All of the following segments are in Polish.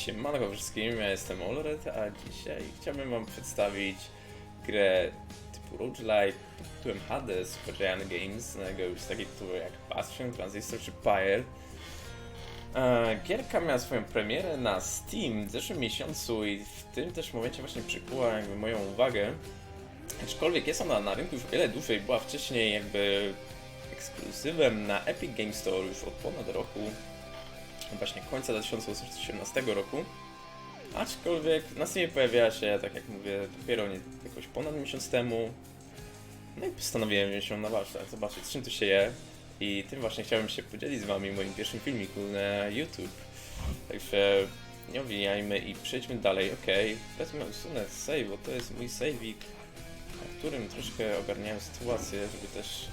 Siemanko wszystkim, ja jestem Olred, a dzisiaj chciałbym wam przedstawić grę typu roguelike pod tytułem Hades Giant Games, znanego już z takich tytułów jak Bastion, Transistor czy Pyre. E, Gierka miała swoją premierę na Steam w zeszłym miesiącu i w tym też momencie właśnie przykuła jakby moją uwagę. Aczkolwiek jest ona na rynku już o wiele dłużej, była wcześniej jakby ekskluzywem na Epic Games Store już od ponad roku właśnie końca 2018 roku. Aczkolwiek na Steamie pojawiła się, tak jak mówię, dopiero nie, jakoś ponad miesiąc temu. No i postanowiłem wziąć ją na warsztat, zobaczyć czym tu się je. I tym właśnie chciałem się podzielić z wami moim pierwszym filmiku na YouTube. Także nie owijajmy i przejdźmy dalej. Okej, wezmę usunę save, bo to jest mój saveik, na którym troszkę ogarniałem sytuację, żeby też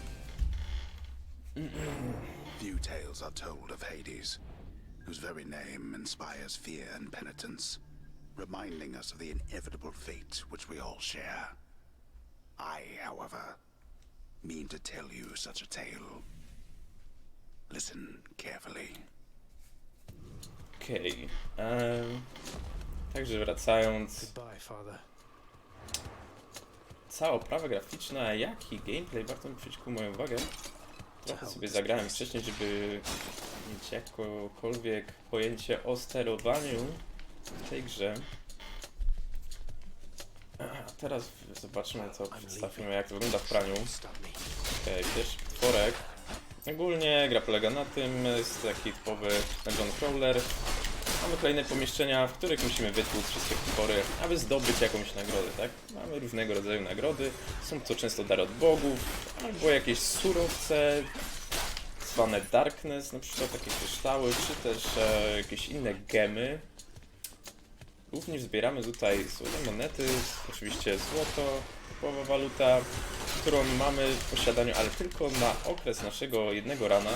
Few tales are told of Hades, whose very name inspires fear and penitence, reminding us of the inevitable fate which we all share. I, however, mean to tell you such a tale. Listen carefully. Okej. em, Także wracając, Goodbye, Father. cała oprawa graficzna, jak i gameplay bardzo mi przyciągnął moją uwagę. Trochę sobie zagrałem wcześniej, żeby mieć jakiekolwiek pojęcie o sterowaniu w tej grze. A teraz zobaczmy to, przedstawimy jak to wygląda w praniu. Me. Okej, pierwszy potworek. Ogólnie gra polega na tym, jest taki typowy dungeon crawler. Mamy kolejne pomieszczenia, w których musimy wytłuc wszystkie potwory, aby zdobyć jakąś nagrodę, tak? Mamy różnego rodzaju nagrody, są to często dary od bogów, albo jakieś surowce, zwane darkness, na przykład takie kryształy, czy też e, jakieś inne gemy. Również zbieramy tutaj złote monety, oczywiście złoto, typowa waluta, którą mamy w posiadaniu, ale tylko na okres naszego jednego rana.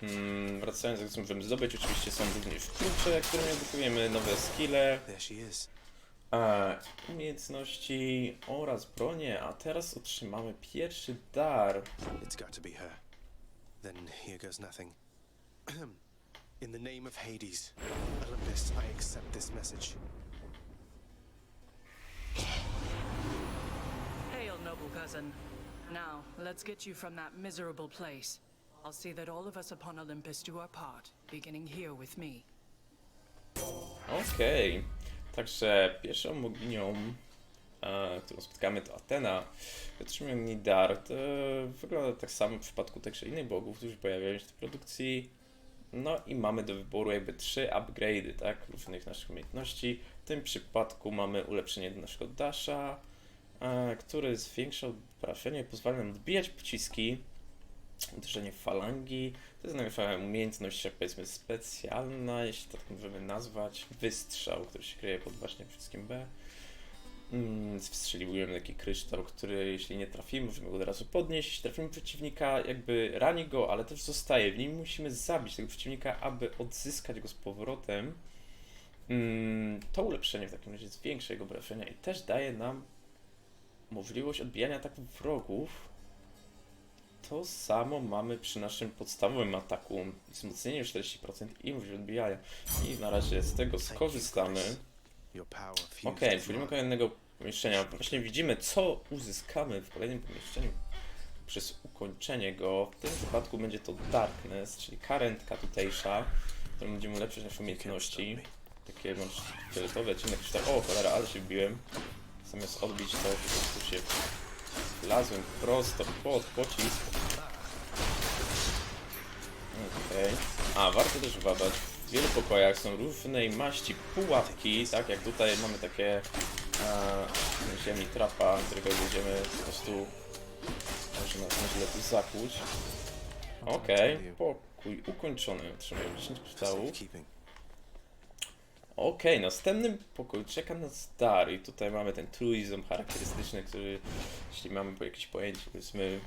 Hmm, wracając, jak co możemy zdobyć, oczywiście są również klucze, którymi odblokujemy nowe skille, A, umiejętności oraz bronie, a teraz otrzymamy pierwszy dar. It's got to be her. Then here goes nothing. In the name of Hades, Olympus, I accept this message. Hail, noble cousin. Now, let's get you from that miserable place. I'll see that all of us upon Olympus do our part, beginning here with me. Okej, także pierwszą boginią, e, którą spotkamy to Atena. Otrzymuje niej dar. To wygląda tak samo w przypadku także innych bogów, którzy pojawiają się w produkcji. No i mamy do wyboru jakby trzy upgrade'y, tak, różnych naszych umiejętności. W tym przypadku mamy ulepszenie do naszego dasha, e, który zwiększa obrażenie, pozwala nam odbijać pociski, uderzenie falangi. To jest nasza umiejętność, jak powiedzmy, specjalna, jeśli tak możemy nazwać. Wystrzał, który się kryje pod właśnie wszystkim B. Mm, wystrzeliwujemy taki kryształ, który jeśli nie trafimy, możemy go od razu podnieść. Trafimy przeciwnika, jakby rani go, ale też zostaje. W nim musimy zabić tego przeciwnika, aby odzyskać go z powrotem. Mm, to ulepszenie w takim razie zwiększa jego obrażenia i też daje nam możliwość odbijania ataków wrogów to samo mamy przy naszym podstawowym ataku. Wzmocnienie o 40% i możliwość odbijania. I na razie z tego skorzystamy. Your power fused Ok, with przechodzimy do kolejnego pomieszczenia. Właśnie widzimy, co uzyskamy w kolejnym pomieszczeniu przez ukończenie go. W tym przypadku będzie to Darkness, czyli karentka tutejsza, którą będziemy ulepszyć nasze umiejętności. Takie może fioletowe, ciemne kryształy. O, cholera, ale się wbiłem. Zamiast odbić to, po prostu się wlazłem prosto pod pocisk. Okej. A, warto też badać. W wielu pokojach są różnej maści pułapki, tak jak tutaj mamy takie e, ziemi trapa, którego będziemy po prostu może nas nieźle tu zakłuć. Okej, pokój ukończony. Otrzymujemy 10 kryształów. Okej, następnym pokoju czeka nas dar i tutaj mamy ten truizm charakterystyczny, który jeśli mamy jakieś pojęcie powiedzmy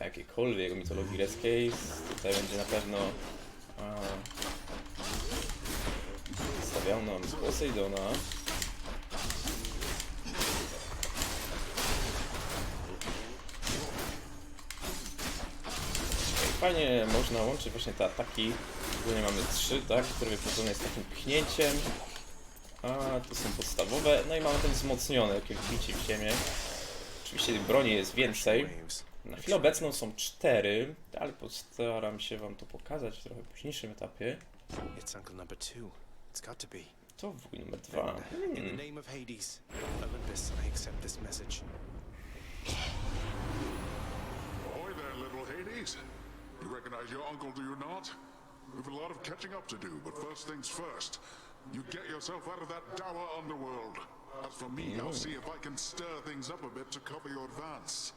jakiejkolwiek mitologii greckiej, tutaj będzie na pewno a, stawiał nam. Okej, fajnie można łączyć właśnie te ataki. Ogólnie mamy trzy, tak, które wyprowadzone jest takim pchnięciem. A to są podstawowe. No i mamy ten wzmocniony, jakie wbici w ziemię. Oczywiście broni jest więcej. Na chwilę obecną są cztery, ale postaram się wam to pokazać w trochę późniejszym etapie. It's uncle number two. It's got to be. To wuj numer dwa. Then, in Hmm. the name of Hades, Olympus, I accept this message. Ahoy there, little Hades. You recognize your uncle, do you not? We've a lot of catching up to do, but first things first. You get yourself out of that dour underworld. As for me, I'll see if I can stir things up a bit to cover your advance.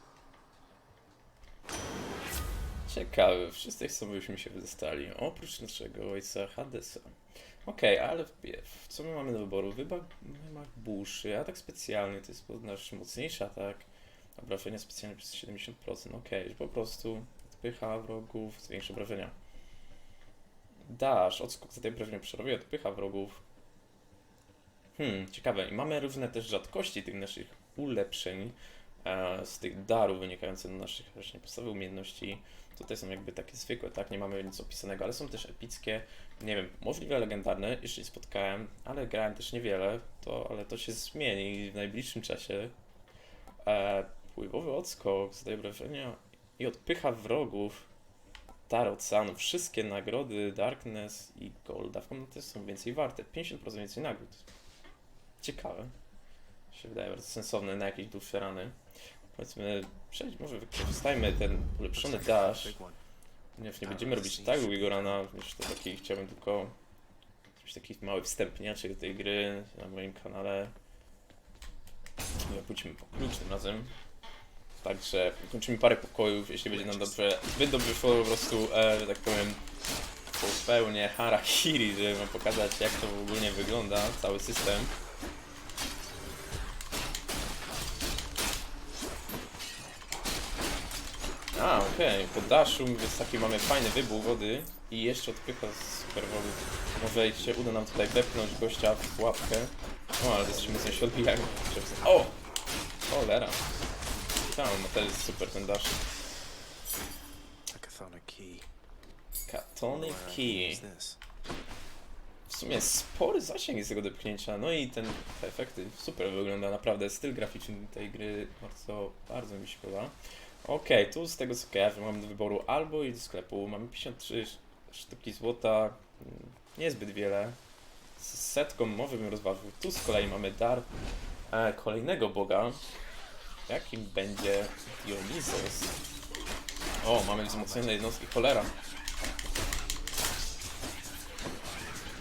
Ciekawe, wszyscy chcą, byśmy się wydostali. Oprócz naszego ojca Hadesa. Okej, ale wpierw, co my mamy do wyboru? Wymach buszy, atak specjalny, to jest nasz mocniejszy atak. Obrażenia specjalne przez 70%, okej, że po prostu odpycha wrogów, zwiększa obrażenia. Dash, odskok za tej obrażenia przerobię, odpycha wrogów. Hmm, ciekawe. I mamy różne też rzadkości tych naszych ulepszeń, z tych darów wynikających z naszych właśnie podstawowych umiejętności. Tutaj są jakby takie zwykłe, tak? Nie mamy nic opisanego, ale są też epickie, nie wiem, możliwe legendarne, jeszcze nie spotkałem, ale grałem też niewiele, to, ale to się zmieni w najbliższym czasie. E, pływowy odskok, zadaje obrażenia i odpycha wrogów. Dar oceanu, wszystkie nagrody Darkness i Golda w komnacie są więcej warte, 50% więcej nagród. Ciekawe. Się wydaje bardzo sensowne na jakieś dłuższe rany. Powiedzmy, przejdź, może wykorzystajmy ten ulepszony dash. Ponieważ nie będziemy robić tak długiego rana, również to taki chciałbym tylko zrobić taki mały wstępniaczek do tej gry na moim kanale. Nie pójdźmy po klucz tym razem. Także kończymy parę pokojów, jeśli będzie nam dobrze, zbyt dobrze szło po prostu, e, że tak powiem, po pełnie harakiri, żeby wam pokazać jak to ogólnie wygląda, cały system. Okej, po daszu, więc taki mamy fajny wybuch wody i jeszcze odpycha super wody. Może się uda nam tutaj wepchnąć gościa w pułapkę. O, ale mocno się odbijają. O! Cholera. Tam, no to jest super ten dash. A chthonic key. W sumie spory zasięg jest tego dopchnięcia, no i ten, te efekty super wygląda, naprawdę styl graficzny tej gry bardzo, bardzo mi się podoba. Okej, tu z tego co kojarzę mamy do wyboru albo i do sklepu, mamy 53 sz- sztuki złota, niezbyt wiele, z setką może bym rozważył. Tu z kolei mamy dar e, kolejnego boga, jakim będzie Dionysos. O, mamy wzmocnione jednostki, cholera.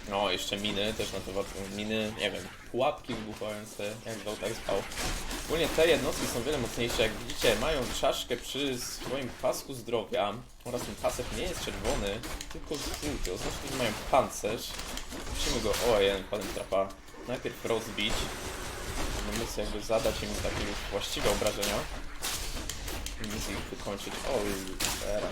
No, jeszcze miny, też na to warto miny, nie wiem, pułapki wybuchające, jak zwał, tak zwał. Ogólnie te jednostki są wiele mocniejsze, jak widzicie, mają czaszkę przy swoim pasku zdrowia oraz ten pasek nie jest czerwony, tylko żółty, oznacza, że mają pancerz. Musimy go, ojej, padłem trapa, najpierw rozbić, żeby móc jakby zadać im takie już właściwe obrażenia i móc ich wykończyć. Oj, era.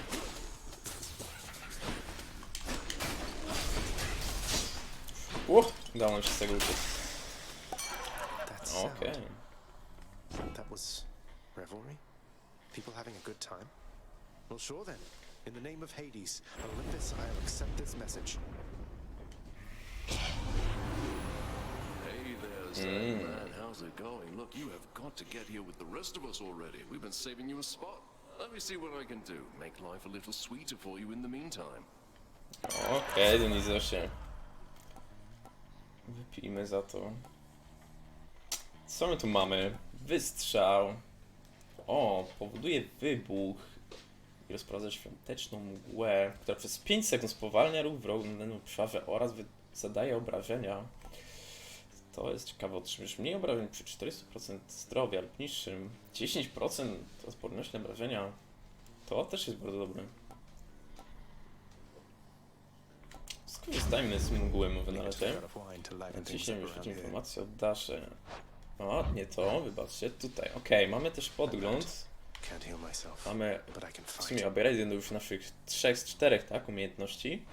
Uff, udało nam się z tego uciec. That sound. Okej. That was revelry? People having a good time? Well, sure then. In the name of Hades, Olympus, I'll accept this message. Hey there, Zan, man. How's it going? Look, you have got to get here with the rest of us already. We've been saving you a spot. Let me see what I can do. Make life a little sweeter for you in the meantime. Okej, Denizosie. Wypijmy za to. Co my tu mamy? Wystrzał. O, powoduje wybuch i rozprowadza świąteczną mgłę, która przez 5 sekund spowalnia ruch danym obszarze oraz zadaje obrażenia. To jest ciekawe, otrzymasz mniej obrażeń przy 400% zdrowia lub niższym. 10% odporności na obrażenia. To też jest bardzo dobre. Skorzystajmy z mgły może na razie. Up już informację o Dasze. O, nie to, wybaczcie, tutaj. Okej, mamy też podgląd. Mamy w sumie upgrade już naszych trzech z czterech, tak, umiejętności.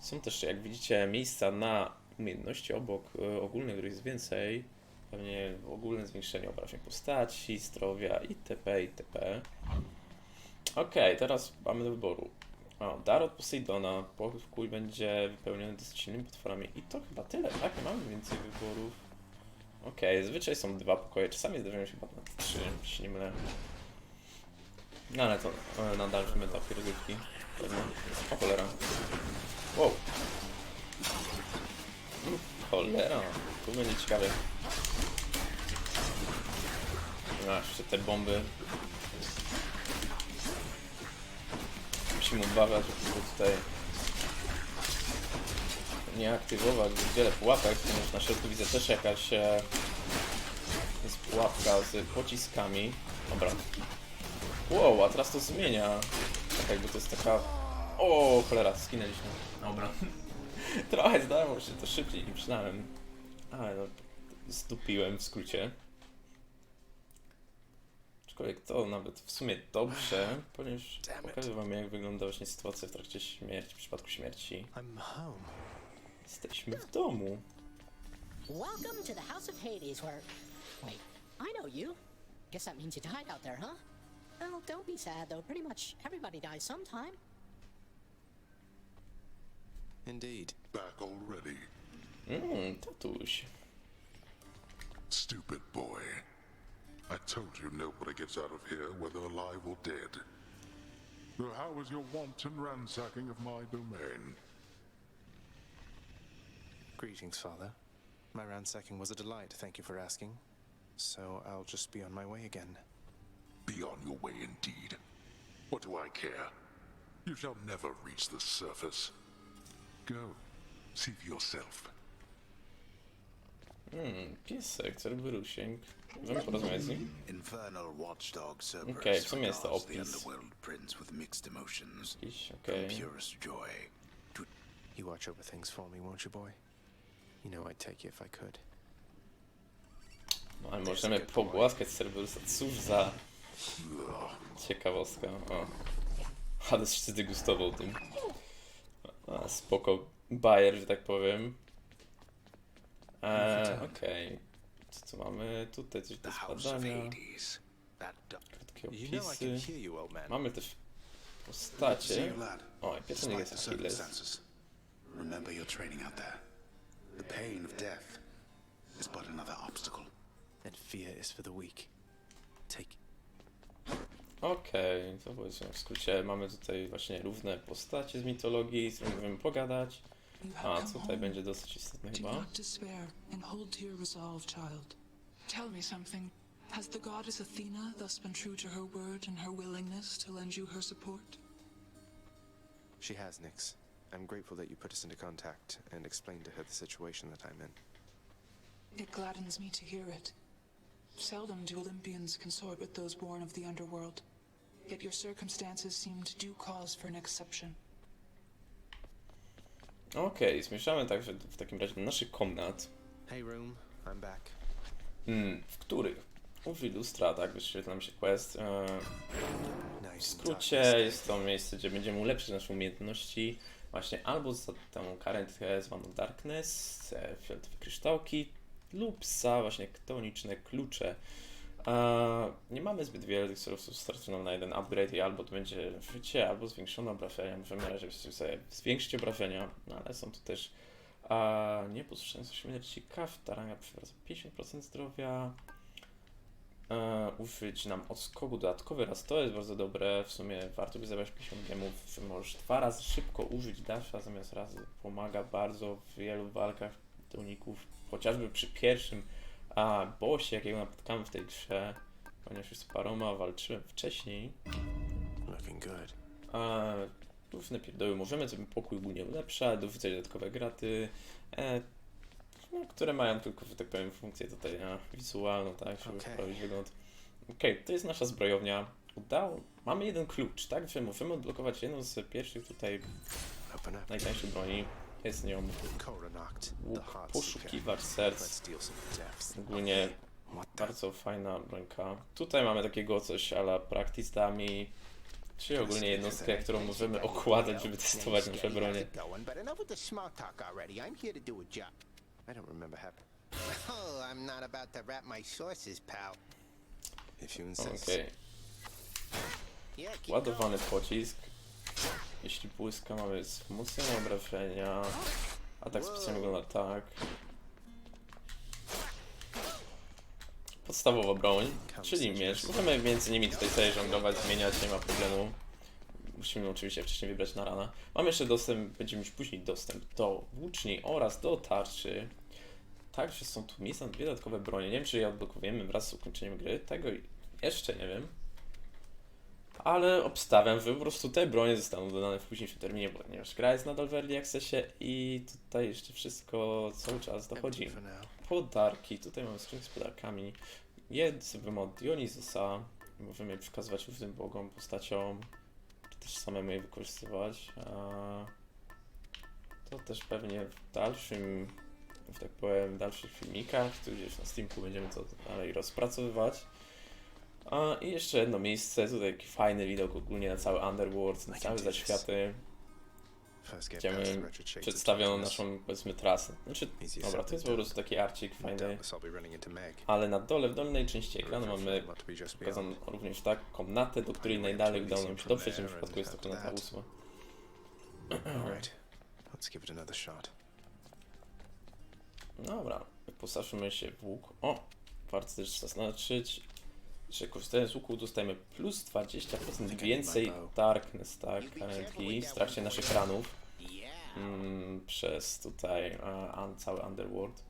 Są też, jak widzicie, miejsca na umiejętności obok e, ogólnych, których jest więcej. Pewnie ogólne zwiększenie obrażeń postaci, zdrowia itp. itp. Okej, teraz mamy do wyboru. O, dar od Poseidona. Pokój będzie wypełniony dosyć silnymi potworami. I to chyba tyle, tak? Nie mamy więcej wyborów. Okej, zazwyczaj są dwa pokoje. Czasami zdarzają się chyba trzy, jeśli nie mylę. No ale to e, na dalszym etapie rozgrywki. O cholera. Wow. Mm, Cholera. Tu będzie ciekawie. A, jeszcze te bomby. Musimy uważać, żeby tutaj nie aktywować wiele pułapek, ponieważ na środku widzę też jakaś e, jest pułapka z pociskami. Dobra. Wow, a teraz to zmienia. Tak jakby to jest taka... O, cholera, skinęliśmy. Dobra. Trochę zdało się to szybciej niż myślałem. Ale no, zdupiłem w skrócie. Aczkolwiek to nawet w sumie dobrze, ponieważ pokaże wam jak wygląda właśnie sytuacja w trakcie śmierci, w przypadku śmierci. I'm home. Jesteśmy w domu. Welcome to the House of Hades, where. Wait, I know you. Guess that means you died out there, huh? Well, don't be sad, though. Pretty much everybody dies sometime. Indeed. Back already. Mmm, tatuś. Stupid boy. I told you nobody gets out of here, whether alive or dead. So how was your wanton ransacking of my domain? Greetings, Father. My ransacking was a delight, thank you for asking. So I'll just be on my way again. Be on your way indeed. What do I care? You shall never reach the surface. Go. See for yourself. Mmm, piesek, Cerberusięg. Możemy porozmawiać z nim? Infernal watchdog Cerberus Okej, w sumie jest to regards the opis. underworld prince with mixed emotions. Jakiś, From purest joy to You watch over things for me, won't you, boy? You know I'd take you if I could. No, ale możemy pogłaskać Cerberusa. Cóż za ciekawostka. O. Hades się zdegustował tym. A, spoko bajer, że tak powiem. Eee, okej. Co tu mamy? Tutaj coś do do- Krótkie opisy. Mamy też postacie. O, i piosenek jest the Achilles. remember your training out there. The pain of death is but another obstacle. And fear is for the weak. Take. Okej, to powiedzmy w skrócie mamy tutaj właśnie równe postacie z mitologii, z którymi możemy pogadać. A, have tutaj będzie dosyć istotne Do chyba. and hold to your resolve, child. Tell me something. Has the goddess Athena thus been true to her word and her willingness to lend you her support? She has, Nyx. I'm grateful that you put us into contact and explained to her the situation that I'm in. It gladdens me to hear it. Seldom do Olympians consort with those born of the underworld. Yet your circumstances seemed due cause for an exception. Okej, zmierzamy także w takim razie do naszych komnat, Hey, room. I'm back. mm, w których użyj lustra, tak, wyświetla się quest. E, w skrócie jest to miejsce, gdzie będziemy ulepszyć nasze umiejętności właśnie albo za tą kartę zwaną Darkness, fioletowe kryształki, lub za właśnie ktoniczne klucze. Nie mamy zbyt wiele tych surowców, starczy na jeden upgrade i albo to będzie życie, albo zwiększone obrażenia. Możemy na razie sobie zwiększyć obrażenia, no ale są tu też a nieposłuszająca śmierci kaftaranga przywraca 50% zdrowia. E, użyć nam odskoku dodatkowy raz, to jest bardzo dobre. W sumie warto by zabrać 50 gemów, że możesz dwa razy szybko użyć dasha zamiast razy. Pomaga bardzo w wielu walkach uników, chociażby przy pierwszym a, bossie, jakiego napotkamy w tej grze, ponieważ już z paroma walczyłem wcześniej. Looking good. A, różne pierdoły możemy sobie pokój ogólnie ulepszać, dorzucać dodatkowe graty, e, które mają tylko, że tak powiem, funkcję tutaj a, wizualną, tak, żeby poprawić wygląd. Okej, to jest nasza zbrojownia. Udało. Mamy jeden klucz, tak, że możemy odblokować jedną z pierwszych tutaj najtańszych broni. Jest nią łuk poszukiwacz serc. Ogólnie bardzo fajna brońka. Tutaj mamy takiego coś ala practice dummy, czyli ogólnie jednostkę, którą możemy okładać, żeby testować nasze bronie. I don't remember happening. Oh, I'm not about to wrap my sources, pal. If you insist. Okej. Yeah, keep ładowany pocisk. Jeśli błyska, mamy wzmocnione obrażenia. Atak specjalny wygląda tak. Podstawowa broń, czyli miecz. Możemy między nimi tutaj sobie żonglować, zmieniać, nie ma problemu. Musimy oczywiście wcześniej wybrać na rana. Mamy jeszcze dostęp, będziemy mieć później dostęp do włóczni oraz do tarczy. Także są tu miejsca na dwie dodatkowe bronie. Nie wiem, czy je odblokujemy wraz z ukończeniem gry. Tego jeszcze nie wiem. Ale obstawiam, że po prostu te bronie zostaną dodane w późniejszym terminie, ponieważ gra jest nadal w Early Accessie i tutaj jeszcze wszystko cały czas dochodzi. Podarki, tutaj mamy skrzynkę z podarkami. Jest wymod Dionizusa, możemy je przekazywać różnym bogom, postaciom, też samemu je wykorzystywać. To też pewnie w dalszym, że tak powiem, w dalszych filmikach, tu gdzieś na Steamku będziemy to dalej rozpracowywać. A, I jeszcze jedno miejsce, tutaj taki fajny widok ogólnie na cały Underworld, na całe zaświaty. Gdzie przedstawioną darkness. naszą, powiedzmy, trasę. Znaczy, dobra, to jest po prostu taki arcik fajny, ale na dole, w dolnej części ekranu mamy pokazaną również tak komnatę, do której najdalej udało nam się dotrzeć, w tym przypadku jest to komnata ósma. Dobra, wyposażymy się w łuk. O, warto też zaznaczyć, że korzystając z łuku dostajemy plus 20% więcej darkness, tak, energii w trakcie naszych ranów. Mm, przez tutaj un, cały Underworld.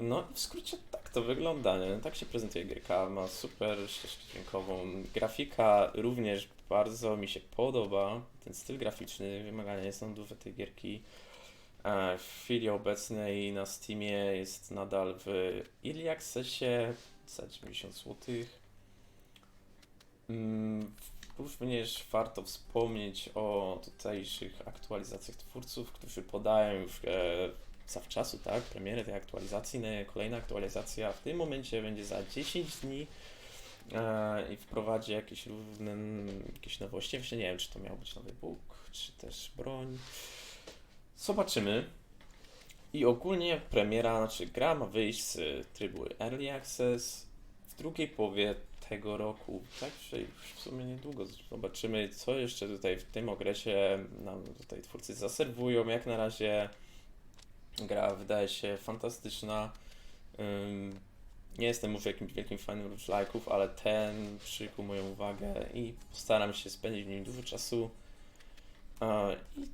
No i w skrócie tak to wygląda, nie? tak się prezentuje gierka, ma super ścieżkę dźwiękową, grafika również bardzo mi się podoba, ten styl graficzny, wymagania nie są duże tej gierki. E, W chwili obecnej na Steamie jest nadal w Early Accessie za 90 zł. Mm, Również warto wspomnieć o tutejszych aktualizacjach twórców, którzy podają już e, zawczasu, tak, premierę tej aktualizacji. No, Kolejna aktualizacja w tym momencie będzie za 10 dni e, i wprowadzi jakieś różne, jakieś nowości. Nie wiem, czy to miał być nowy book, czy też broń. Zobaczymy. I ogólnie premiera, znaczy gra ma wyjść z trybu Early Access w drugiej połowie tego roku. Także już w sumie niedługo zobaczymy, co jeszcze tutaj w tym okresie nam tutaj twórcy zaserwują. Jak na razie gra wydaje się fantastyczna. Nie jestem może jakimś wielkim fanem roguelike'ów, ale ten przykuł moją uwagę i postaram się spędzić w nim dużo czasu. I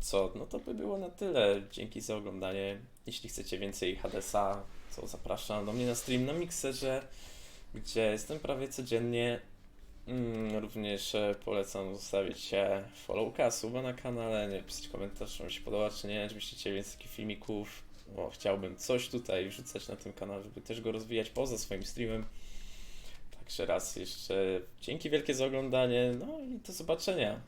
co? No to by było na tyle. Dzięki za oglądanie. Jeśli chcecie więcej Hadesa, to zapraszam do mnie na stream na Mixerze, gdzie jestem prawie codziennie. Mm, również e, polecam zostawić się followka, suba na kanale, nie pisać komentarz, czy mi się podoba, czy nie, czy myślicie więcej takich filmików, bo chciałbym coś tutaj wrzucać na tym kanale, żeby też go rozwijać poza swoim streamem. Także raz jeszcze dzięki wielkie za oglądanie, no i do zobaczenia.